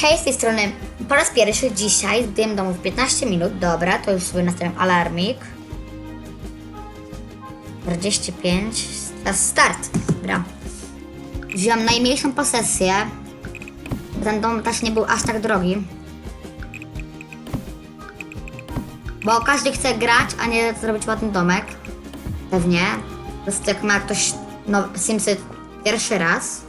Hej, z tej strony po raz pierwszy dzisiaj zdjęłem domu w 15 minut. Dobra, to już sobie nastawiam alarmik. 45. Teraz start. Dobra. Wziąłem najmniejszą posesję. Ten dom też nie był aż tak drogi. Bo każdy chce grać, a nie zrobić ładny domek. Pewnie. Po prostu jak ma ktoś no, Simsy pierwszy raz,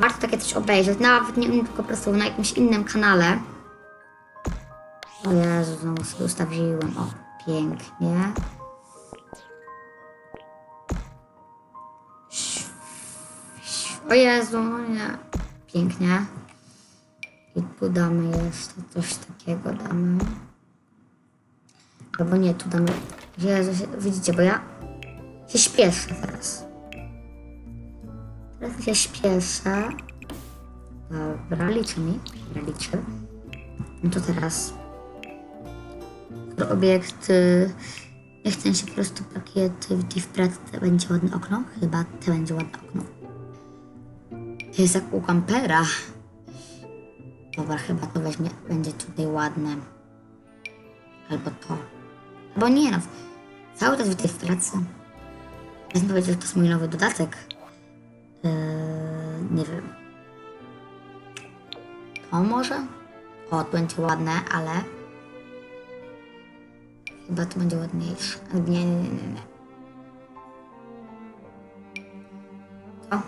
warto takie coś obejrzeć. Nawet nie tylko po prostu na jakimś innym kanale. O Jezu, znowu sobie ustawiłem. O, pięknie. O Jezu, no nie. Pięknie. I tu damy jeszcze coś takiego damy. Albo nie, tu damy. Jezu, widzicie, bo ja się śpieszę teraz. Teraz się śpieszę. Dobra, liczy mi. Dobra, liczy. No to teraz. Obiekt. y, Nie chcę się po prostu pakiety w. To będzie ładne okno? Chyba to będzie ładne okno. Jest jak u kampera. Dobra, chyba to weźmie, będzie tutaj ładne. Albo to. Albo nie no. Cały czas w pracy. Wezmę powiedzieć, że to jest mój nowy dodatek. Eee, nie wiem. To może? O, to będzie ładne, ale... Chyba to będzie ładniejsze. Nie, nie, nie, nie. To.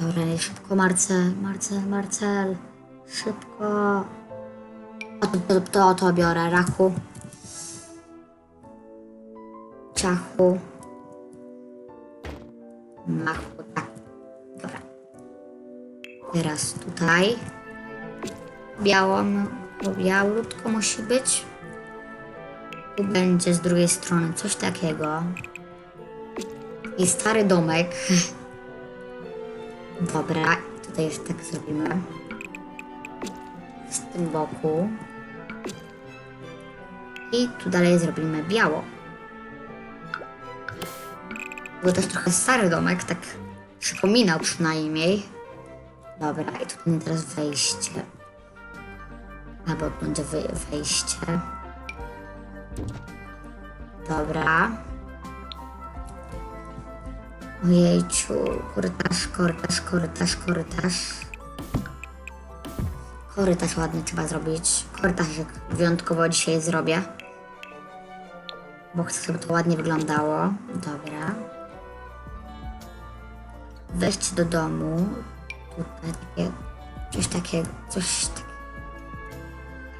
Dobra, szybko, Marcel, Marcel, Marcel. Szybko. O, to, to, to, to biorę, rachu. Ciachu. Machu, tak. Dobra. Teraz tutaj. Białą, bo białutko musi być. Tu będzie z drugiej strony coś takiego. I stary domek. Dobra, tutaj już tak zrobimy. Z tym boku. I tu dalej zrobimy biało. Był też trochę stary domek, tak przypominał przynajmniej. Dobra, i tu będzie teraz wejście. Albo będzie wejście. Dobra. Ojejciu, korytarz, korytarz, korytarz, korytarz. Korytarz ładny trzeba zrobić. Korytarzyk wyjątkowo dzisiaj zrobię. Bo chcę, żeby to ładnie wyglądało. Dobra. Wejście do domu. Tutaj takie, coś takiego, coś takiego.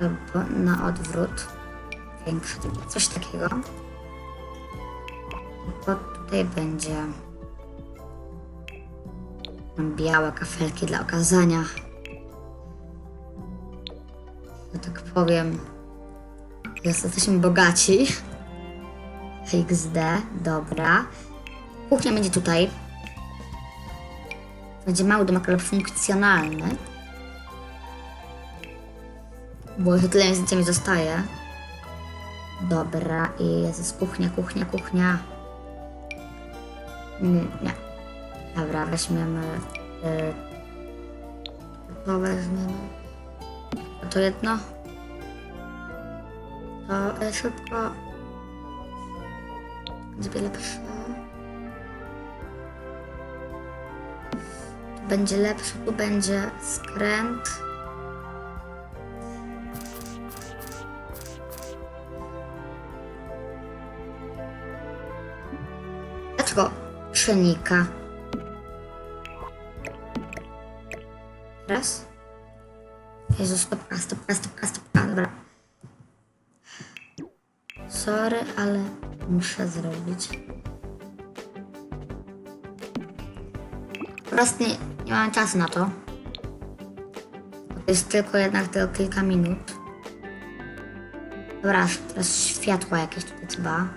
Albo na odwrót. Większe, takie- coś takiego. Bo tutaj będzie białe kafelki dla okazania. Ja tak powiem. Jesteśmy bogaci. XD, dobra. Kuchnia będzie tutaj. Będzie mały domek, ale funkcjonalny. Bo już tyle zdjęcia mi zostaje. Dobra, i jest kuchnia, kuchnia, kuchnia. Nie, nie. Dobra, weźmiemy. Y, to weźmiemy. To jedno. To y, szybko. Będzie lepsze. Będzie lepsze, tu będzie skręt. Dlaczego przenika? Raz. Jezu, stopka, stopka, stopka, stopka, dobra. Sorry, ale muszę zrobić. Prostu nie, nie mam czasu na to. To jest tylko jednak tylko kilka minut. Dobra, teraz światła jakieś tutaj trzeba.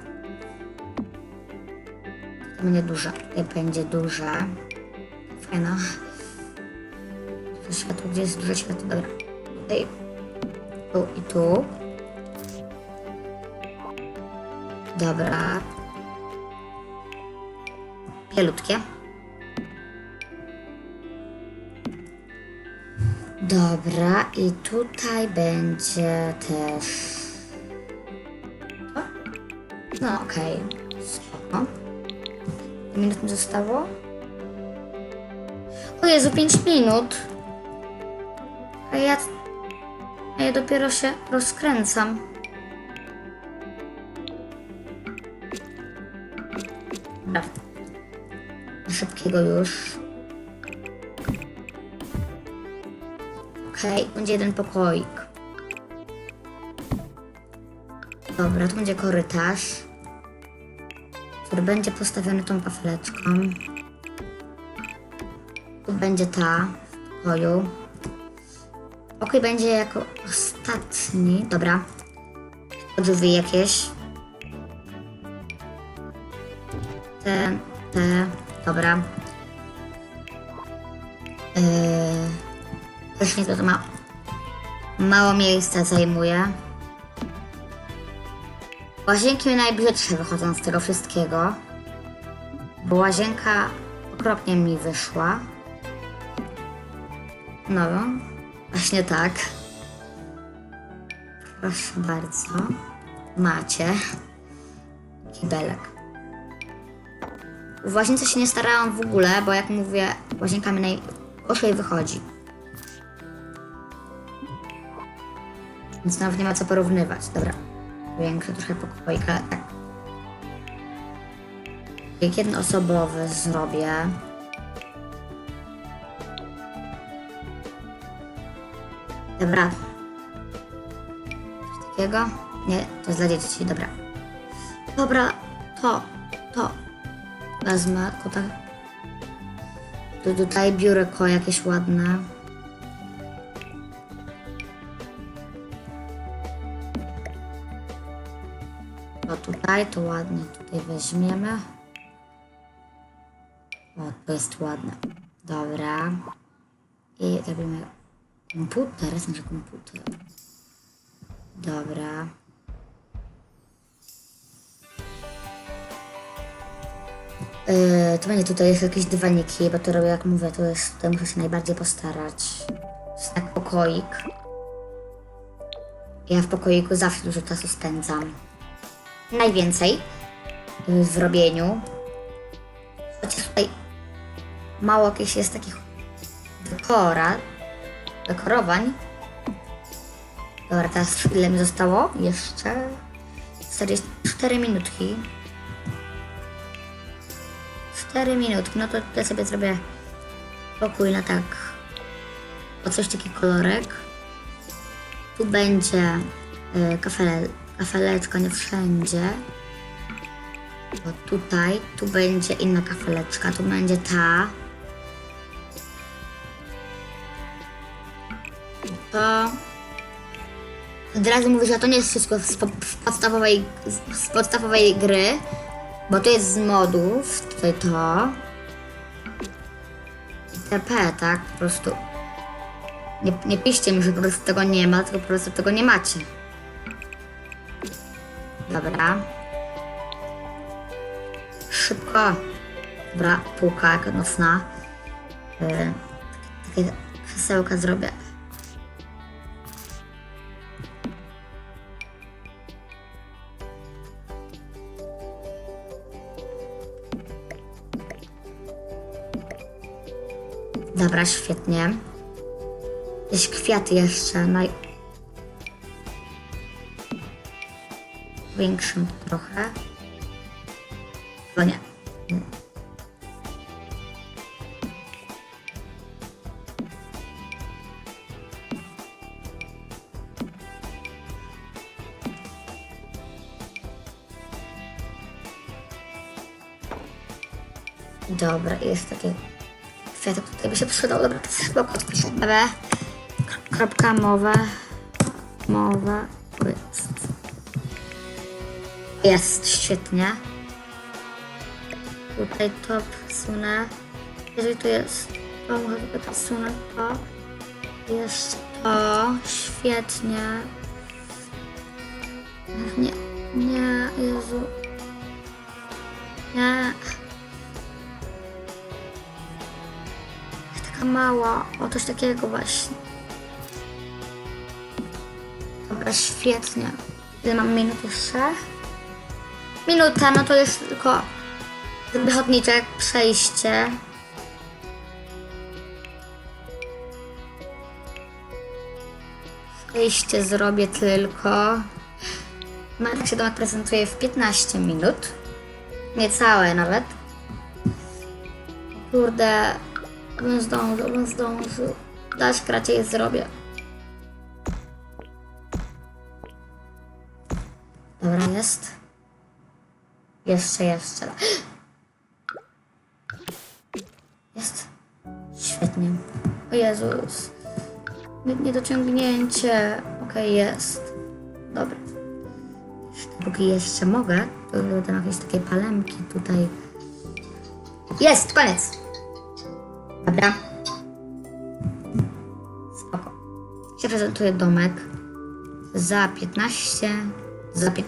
To będzie duże. Tutaj będzie duże. Fajna. To światło, gdzie jest duże światło? Dobra. Tutaj. Tu i tu. Dobra. Bielutkie. Dobra, i tutaj będzie też... No okej. Ile minut mi zostało? O Jezu, 5 minut. A ja... A ja dopiero się rozkręcam. Dobra. Szybkiego już. Okej, będzie jeden pokoik. Dobra, tu będzie korytarz, który będzie postawiony tą kafeleczką. Tu będzie ta w pokoju. Pokój będzie jako ostatni. Dobra. Drzwi jakieś. Te, te. Dobra. Yy, Właśnie to, ma mało miejsca zajmuje. Łazienki mi najbrzydsze wychodzą z tego wszystkiego. Bo łazienka okropnie mi wyszła. No, właśnie tak. Proszę bardzo. Macie. Kibelek. W łazience się nie starałam w ogóle, bo jak mówię, łazienka mi najgorzej wychodzi. Więc nawet nie ma co porównywać. Dobra. Większy trochę pokoik, ale tak. Jak jednoosobowy zrobię. Dobra. Coś takiego? Nie, to jest dla dzieci, dobra. Dobra, to, to. Wezmę, tylko tak. Tu tutaj biurko jakieś ładne. Tutaj, to ładnie tutaj weźmiemy. O, to jest ładne. Dobra. I robimy komputer, znaczy komputer. Dobra. Yy, to będzie tutaj jest jakieś dywaniki, bo to robię jak mówię, to jest, tutaj muszę się najbardziej postarać. Jest tak pokoik. Ja w pokoiku zawsze dużo czasu spędzam najwięcej w robieniu. Chociaż tutaj mało jakichś jest takich dekora, dekorowań. Dobra, teraz ile mi zostało? Jeszcze 44 minutki. 4 minutki, no to tutaj sobie zrobię pokój na tak o coś taki kolorek. Tu będzie y, kafele, kafeleczka, nie wszędzie. Bo tutaj, tu będzie inna kafeleczka, tu będzie ta. To od razu mówię, że to nie jest wszystko z, po, z, podstawowej, z podstawowej gry, bo to jest z modów, tutaj to. TP, tak? Po prostu. Nie, nie piszcie mi, że po prostu tego nie ma, tylko po prostu tego nie macie. Dobra. Szybko. Dobra, półka jak nocna. Yy, takie krzesełka zrobię. Dobra, świetnie. Jakieś kwiaty jeszcze. Naj... Większym trochę. Bo nie. Dobra, jest takie kwiatek tutaj by się przydał. Dobra, to jest spoko. Kropka, mowa. Mowa. Jest. Jest, świetnie. Tutaj to przesunę. Jeżeli tu jest to, może tylko przesunę to. Jest to. Świetnie. Nie, nie, Jezu. Nie. Taka mała. O, coś takiego właśnie. Dobra, świetnie. Ile mam minut jeszcze? Minuta, no to jest tylko wychodniczek, przejście. Przejście zrobię tylko. Tak się domek prezentuje w 15 minut. Niecałe nawet. Kurde, bym zdążył, bym zdążył. Dać kracie zrobię. Dobra, jest. Jeszcze, jeszcze. Jest. Świetnie. O Jezus. Nie- Niedociągnięcie. Okej, jest. Dobra. Póki jeszcze mogę, to tam jakieś takie palemki tutaj. Jest, koniec. Dobra. Spoko. Się prezentuje domek za 15, za pię-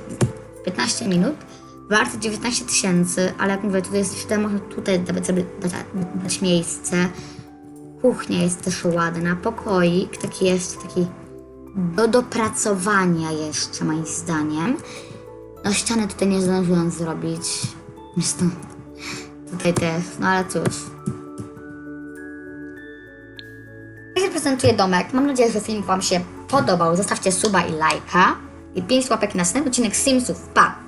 15 minut. Wart 19 tysięcy, ale jak mówię, tutaj jest tutaj można tutaj dać sobie dać, dać miejsce. Kuchnia jest też ładna, pokoik taki jeszcze taki do dopracowania jeszcze moim zdaniem. No ściany tutaj nie zdążyłam zrobić. Zresztą tutaj też, no ale cóż. Tak się prezentuje domek. Mam nadzieję, że film Wam się podobał. Zostawcie suba i lajka. I 5 łapek na następny odcinek Simsów. Pa!